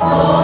Oh.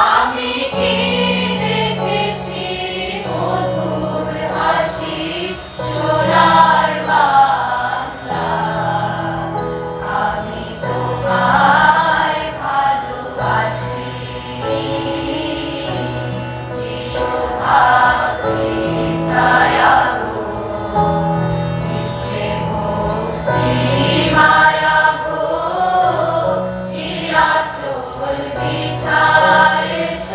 আমি কি আঁচল বিছায়েছ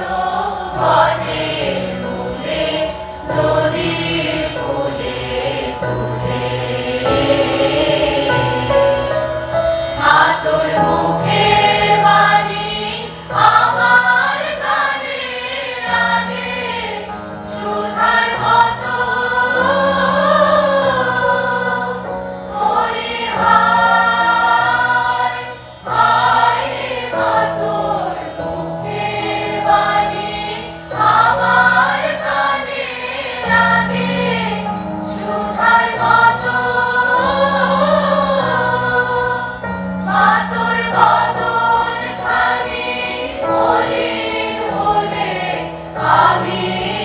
বনের Amen.